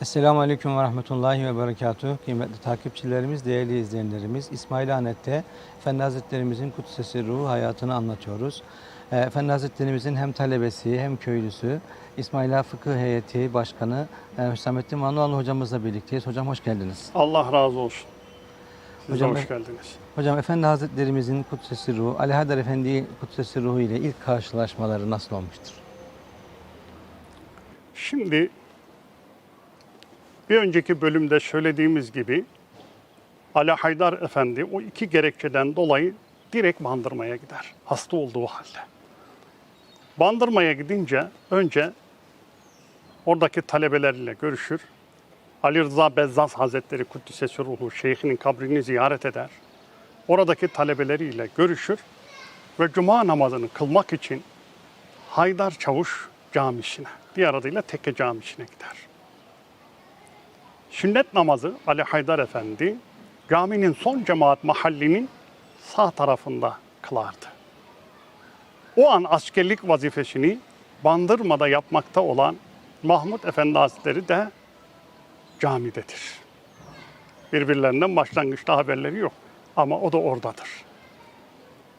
Esselamu Aleyküm ve Rahmetullahi ve Berekatuhu. Kıymetli takipçilerimiz, değerli izleyenlerimiz, İsmail Hanet'te Efendi Hazretlerimizin Kutsesi Ruhu hayatını anlatıyoruz. Ee, Efendi Hazretlerimizin hem talebesi hem köylüsü İsmail Ağa Fıkıh Heyeti Başkanı e, Hüsamettin Manualı hocamızla birlikteyiz. Hocam hoş geldiniz. Allah razı olsun. Siz Hocam hoş geldiniz. Hocam Efendi Hazretlerimizin Kutsesi Ruhu, Ali Haydar Efendi Kutsesi Ruhu ile ilk karşılaşmaları nasıl olmuştur? Şimdi bir önceki bölümde söylediğimiz gibi Ali Haydar Efendi o iki gerekçeden dolayı direkt bandırmaya gider. Hasta olduğu halde. Bandırmaya gidince önce oradaki talebelerle görüşür. Ali Rıza Bezzaz Hazretleri Kuddisesi Ruhu Şeyhinin kabrini ziyaret eder. Oradaki talebeleriyle görüşür ve cuma namazını kılmak için Haydar Çavuş camisine, diğer adıyla Tekke camisine gider. Sünnet namazı Ali Haydar Efendi caminin son cemaat mahallinin sağ tarafında kılardı. O an askerlik vazifesini Bandırma'da yapmakta olan Mahmut Efendi Hazretleri de camidedir. Birbirlerinden başlangıçta haberleri yok ama o da oradadır.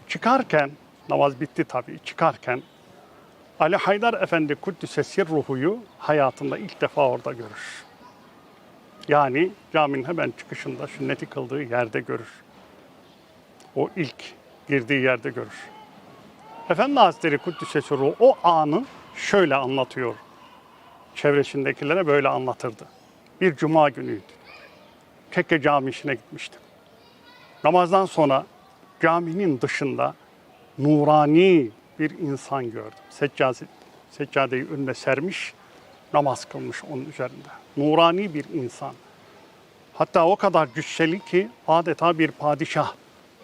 Çıkarken, namaz bitti tabii, çıkarken Ali Haydar Efendi Kuddise Sirruhu'yu hayatında ilk defa orada görür. Yani caminin hemen çıkışında sünneti kıldığı yerde görür. O ilk girdiği yerde görür. Efendi Hazretleri Kuddise Sirruhu o anı şöyle anlatıyor. Çevresindekilere böyle anlatırdı. Bir cuma günüydü. Tekke camisine gitmiştim. Namazdan sonra caminin dışında nurani bir insan gördüm. Seccade, seccadeyi önüne sermiş, namaz kılmış onun üzerinde. Nurani bir insan. Hatta o kadar cüsseli ki adeta bir padişah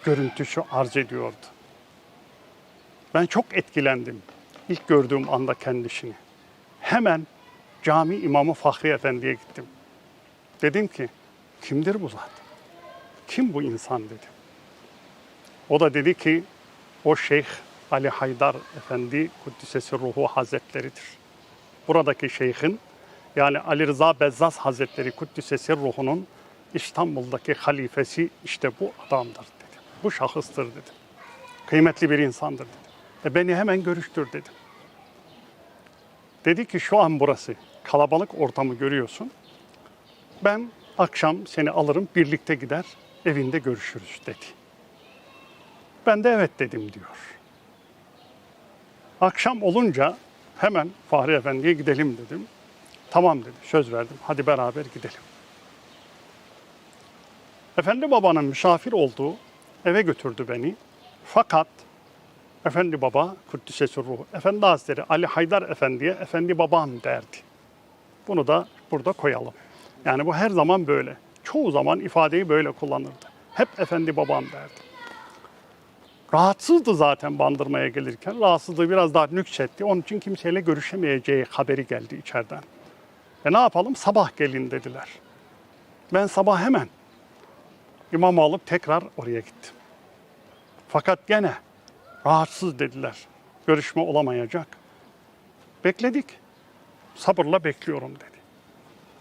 görüntüsü arz ediyordu. Ben çok etkilendim ilk gördüğüm anda kendisini. Hemen cami imamı Fahri Efendi'ye gittim. Dedim ki kimdir bu zat? Kim bu insan dedim. O da dedi ki o Şeyh Ali Haydar Efendi Kuddisesi Ruhu Hazretleridir. Buradaki şeyhin yani Ali Rıza Bezzaz Hazretleri Kuddisesi Ruhu'nun İstanbul'daki halifesi işte bu adamdır dedi. Bu şahıstır dedi. Kıymetli bir insandır dedi. E beni hemen görüştür dedim. Dedi ki şu an burası kalabalık ortamı görüyorsun. Ben akşam seni alırım birlikte gider evinde görüşürüz dedi. Ben de evet dedim diyor. Akşam olunca hemen Fahri Efendi'ye gidelim dedim. Tamam dedi, söz verdim. Hadi beraber gidelim. Efendi babanın misafir olduğu eve götürdü beni. Fakat Efendi baba, Kuddisesi ruhu, Efendi Hazretleri Ali Haydar Efendi'ye Efendi babam derdi. Bunu da burada koyalım. Yani bu her zaman böyle. Çoğu zaman ifadeyi böyle kullanırdı. Hep Efendi babam derdi. Rahatsızdı zaten bandırmaya gelirken. Rahatsızlığı biraz daha nüksetti. Onun için kimseyle görüşemeyeceği haberi geldi içeriden. E ne yapalım? Sabah gelin dediler. Ben sabah hemen imamı alıp tekrar oraya gittim. Fakat gene rahatsız dediler. Görüşme olamayacak. Bekledik. Sabırla bekliyorum dedi.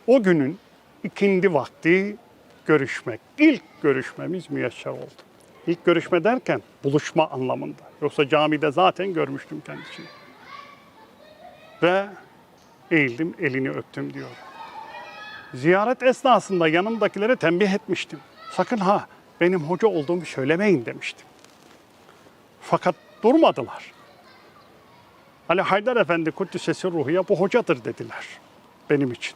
O günün ikindi vakti görüşmek. İlk görüşmemiz müyesser oldu. İlk görüşme derken buluşma anlamında. Yoksa camide zaten görmüştüm kendisini. Ve eğildim, elini öptüm diyor. Ziyaret esnasında yanımdakilere tembih etmiştim. Sakın ha benim hoca olduğumu söylemeyin demiştim. Fakat durmadılar. Ali Haydar Efendi Kuddisesi Ruhu'ya bu hocadır dediler benim için.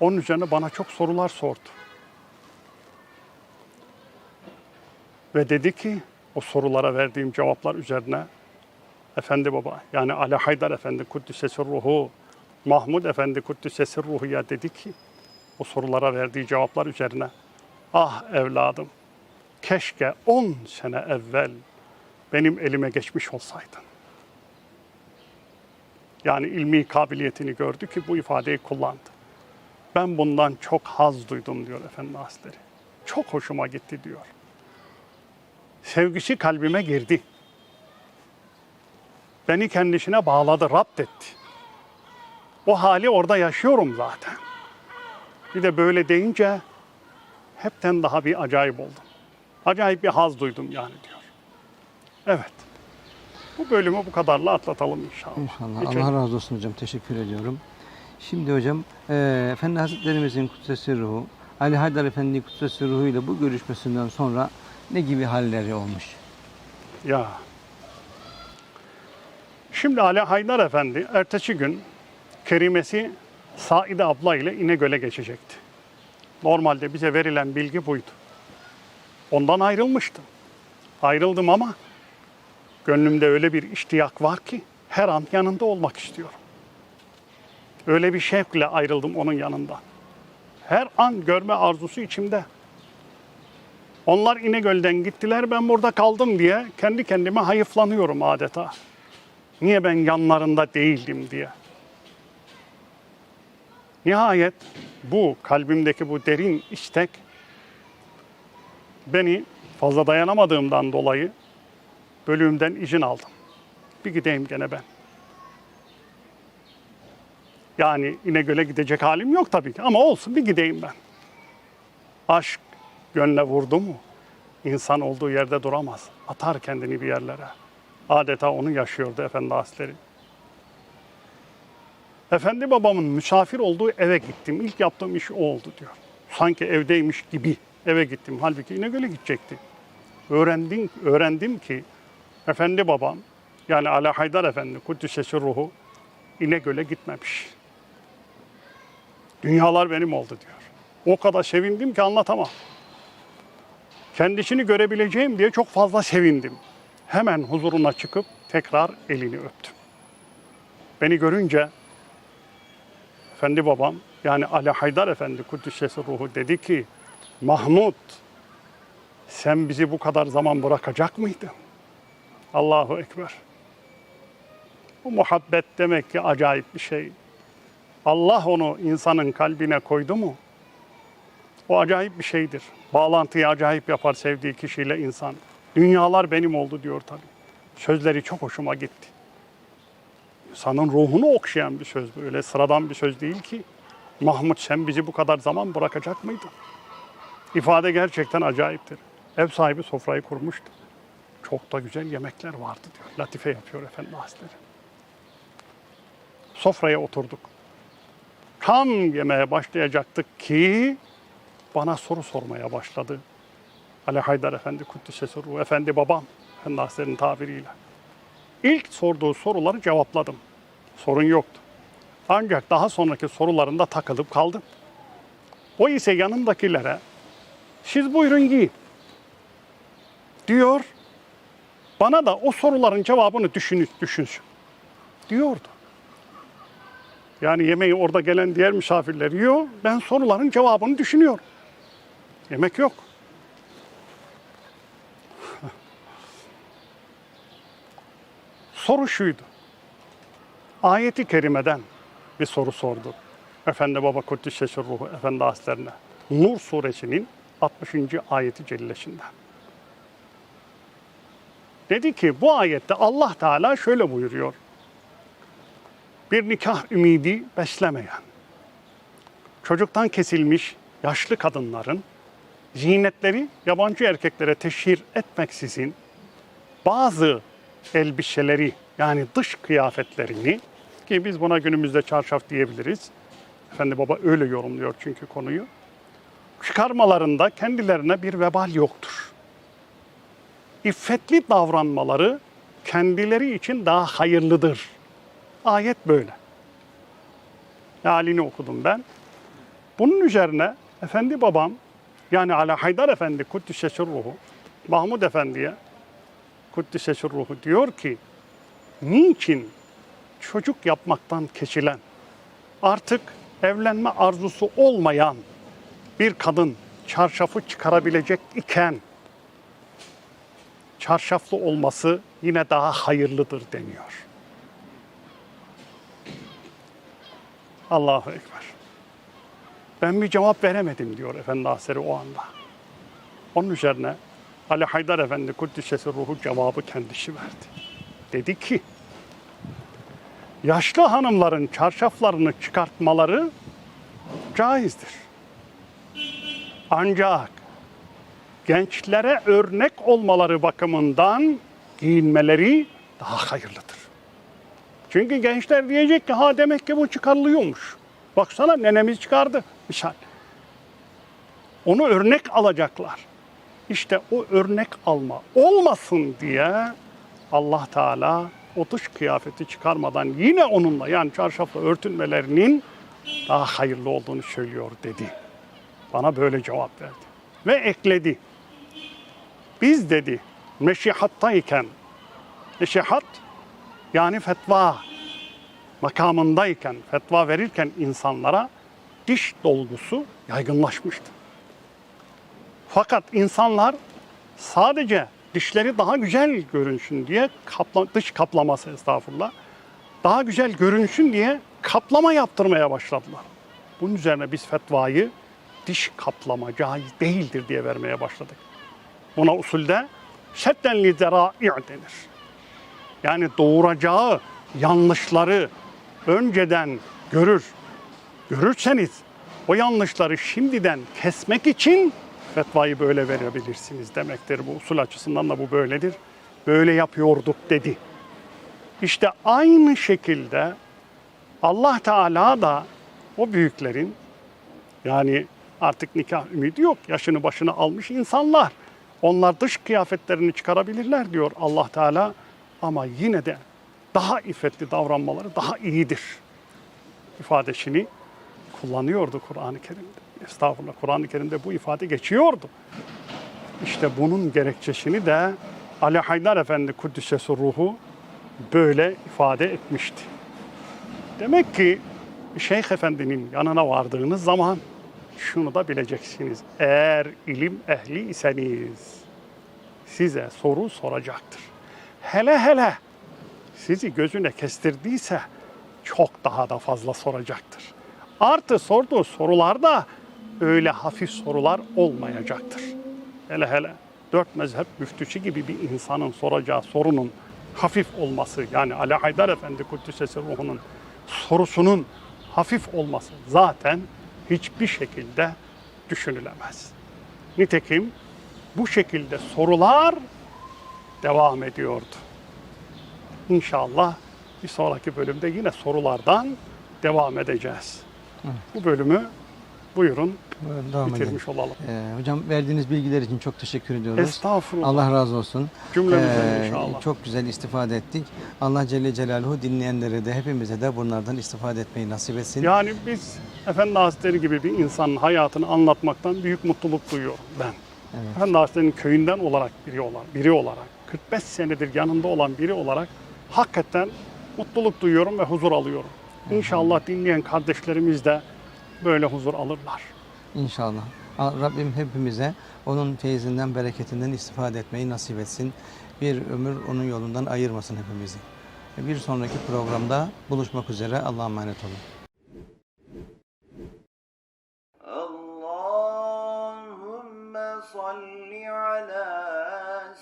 Onun üzerine bana çok sorular sordu. Ve dedi ki o sorulara verdiğim cevaplar üzerine Efendi Baba yani Ali Haydar Efendi Kuddisesi Ruhu, Mahmud Efendi Kuddisesi Ruhu'ya dedi ki o sorulara verdiği cevaplar üzerine ah evladım keşke 10 sene evvel benim elime geçmiş olsaydın. Yani ilmi kabiliyetini gördü ki bu ifadeyi kullandı. Ben bundan çok haz duydum diyor Efendi Hazretleri. Çok hoşuma gitti diyor. Sevgisi kalbime girdi. Beni kendisine bağladı, rapt etti. O hali orada yaşıyorum zaten. Bir de böyle deyince hepten daha bir acayip oldum. Acayip bir haz duydum yani diyor. Evet. Bu bölümü bu kadarla atlatalım inşallah. İnşallah. Hiç Allah razı olsun hocam. Teşekkür ediyorum. Şimdi hocam, e, Efendi Hazretlerimizin kutsesi ruhu, Ali Haydar Efendi kutsesi ruhu ile bu görüşmesinden sonra ne gibi halleri olmuş? Ya. Şimdi Ali Haydar Efendi ertesi gün kerimesi Saide abla ile İnegöl'e geçecekti. Normalde bize verilen bilgi buydu. Ondan ayrılmıştım. Ayrıldım ama gönlümde öyle bir iştiyak var ki her an yanında olmak istiyorum. Öyle bir şevkle ayrıldım onun yanından. Her an görme arzusu içimde. Onlar İnegöl'den gittiler ben burada kaldım diye kendi kendime hayıflanıyorum adeta. Niye ben yanlarında değildim diye. Nihayet bu kalbimdeki bu derin istek beni fazla dayanamadığımdan dolayı bölüğümden izin aldım. Bir gideyim gene ben. Yani İnegöl'e gidecek halim yok tabii ki ama olsun bir gideyim ben. Aşk gönle vurdu mu insan olduğu yerde duramaz. Atar kendini bir yerlere. Adeta onu yaşıyordu Efendi Hazretleri. Efendi babamın misafir olduğu eve gittim. İlk yaptığım iş o oldu diyor. Sanki evdeymiş gibi eve gittim. Halbuki İnegöl'e gidecekti. Öğrendim, öğrendim ki Efendi babam yani Ali Haydar Efendi Kuddisesi ruhu İnegöl'e gitmemiş. Dünyalar benim oldu diyor. O kadar sevindim ki anlatamam. Kendisini görebileceğim diye çok fazla sevindim. Hemen huzuruna çıkıp tekrar elini öptüm. Beni görünce Efendi babam yani Ali Haydar Efendi Kuddisesi ruhu dedi ki Mahmud sen bizi bu kadar zaman bırakacak mıydın? Allahu Ekber. Bu muhabbet demek ki acayip bir şey. Allah onu insanın kalbine koydu mu? O acayip bir şeydir. Bağlantıyı acayip yapar sevdiği kişiyle insan. Dünyalar benim oldu diyor tabii. Sözleri çok hoşuma gitti. İnsanın ruhunu okşayan bir söz böyle sıradan bir söz değil ki. Mahmut sen bizi bu kadar zaman bırakacak mıydın? İfade gerçekten acayiptir. Ev sahibi sofrayı kurmuştu. Çok da güzel yemekler vardı diyor. Latife yapıyor Efendi Hazretleri. Sofraya oturduk. Tam yemeğe başlayacaktık ki bana soru sormaya başladı. Ali Haydar Efendi Kuddisesi Ruhu, Efendi babam, Hazretleri'nin tabiriyle. İlk sorduğu soruları cevapladım. Sorun yoktu. Ancak daha sonraki sorularında takılıp kaldım. O ise yanındakilere siz buyurun giyin diyor. Bana da o soruların cevabını düşün, düşünsün diyordu. Yani yemeği orada gelen diğer misafirler yiyor. Ben soruların cevabını düşünüyorum. Yemek yok. Soru şuydu. Ayeti kerimeden bir soru sordu. Efendi Baba Kuddisesi Ruhu Efendi Hazretlerine. Nur suresinin 60. ayeti cellesinden. Dedi ki bu ayette Allah Teala şöyle buyuruyor. Bir nikah ümidi beslemeyen, çocuktan kesilmiş yaşlı kadınların zinetleri yabancı erkeklere teşhir etmeksizin bazı elbiseleri yani dış kıyafetlerini ki biz buna günümüzde çarşaf diyebiliriz. Efendi Baba öyle yorumluyor çünkü konuyu. Çıkarmalarında kendilerine bir vebal yoktur. İffetli davranmaları kendileri için daha hayırlıdır. Ayet böyle. Mealini okudum ben. Bunun üzerine Efendi babam yani Ali Haydar Efendi Kuddisesi Ruhu Mahmud Efendi'ye Kuddisesi Ruhu diyor ki niçin çocuk yapmaktan kesilen artık evlenme arzusu olmayan bir kadın çarşafı çıkarabilecek iken çarşaflı olması yine daha hayırlıdır deniyor. Allahu Ekber. Ben bir cevap veremedim diyor Efendi Hazretleri o anda. Onun üzerine Ali Haydar Efendi Kuddisesi Ruhu cevabı kendisi verdi. Dedi ki, yaşlı hanımların çarşaflarını çıkartmaları caizdir. Ancak gençlere örnek olmaları bakımından giyinmeleri daha hayırlıdır. Çünkü gençler diyecek ki ha demek ki bu çıkarılıyormuş. Baksana nenemiz çıkardı misal. Onu örnek alacaklar. İşte o örnek alma olmasın diye Allah Teala o dış kıyafeti çıkarmadan yine onunla yani çarşafla örtünmelerinin daha hayırlı olduğunu söylüyor dedi. Bana böyle cevap verdi. Ve ekledi. Biz dedi meşihattayken meşihat yani fetva makamındayken, fetva verirken insanlara diş dolgusu yaygınlaşmıştı. Fakat insanlar sadece dişleri daha güzel görünsün diye kapla, dış kaplaması estağfurullah daha güzel görünsün diye kaplama yaptırmaya başladılar. Bunun üzerine biz fetvayı diş kaplama caiz değildir diye vermeye başladık. Buna usulde şedden li denir. Yani doğuracağı yanlışları önceden görür. Görürseniz o yanlışları şimdiden kesmek için fetvayı böyle verebilirsiniz demektir. Bu usul açısından da bu böyledir. Böyle yapıyorduk dedi. İşte aynı şekilde Allah Teala da o büyüklerin yani artık nikah ümidi yok. Yaşını başına almış insanlar. Onlar dış kıyafetlerini çıkarabilirler diyor Allah Teala. Ama yine de daha iffetli davranmaları daha iyidir. ifadesini kullanıyordu Kur'an-ı Kerim'de. Estağfurullah Kur'an-ı Kerim'de bu ifade geçiyordu. İşte bunun gerekçesini de Ali Haydar Efendi Kuddisesi ruhu böyle ifade etmişti. Demek ki Şeyh Efendi'nin yanına vardığınız zaman şunu da bileceksiniz. Eğer ilim ehli iseniz size soru soracaktır. Hele hele sizi gözüne kestirdiyse çok daha da fazla soracaktır. Artı sorduğu sorular da öyle hafif sorular olmayacaktır. Hele hele dört mezhep müftüsü gibi bir insanın soracağı sorunun hafif olması yani Ali Haydar Efendi Kuddisesi ruhunun sorusunun hafif olması zaten hiçbir şekilde düşünülemez. Nitekim bu şekilde sorular devam ediyordu. İnşallah bir sonraki bölümde yine sorulardan devam edeceğiz. Bu bölümü buyurun devam edelim. bitirmiş olalım. Ee, hocam verdiğiniz bilgiler için çok teşekkür ediyoruz. Estağfurullah. Allah razı olsun. Cümlemizden Ee, inşallah. Çok güzel istifade ettik. Allah Celle Celaluhu dinleyenlere de hepimize de bunlardan istifade etmeyi nasip etsin. Yani biz Efendi Hazretleri gibi bir insanın hayatını anlatmaktan büyük mutluluk duyuyorum ben. Evet. Efendi Hazretleri'nin köyünden olarak biri olarak, biri olarak, 45 senedir yanında olan biri olarak hakikaten mutluluk duyuyorum ve huzur alıyorum. İnşallah dinleyen kardeşlerimiz de böyle huzur alırlar. İnşallah. Rabbim hepimize onun feyzinden, bereketinden istifade etmeyi nasip etsin. Bir ömür onun yolundan ayırmasın hepimizi. Bir sonraki programda buluşmak üzere. Allah'a emanet olun. صل على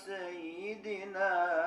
سيدنا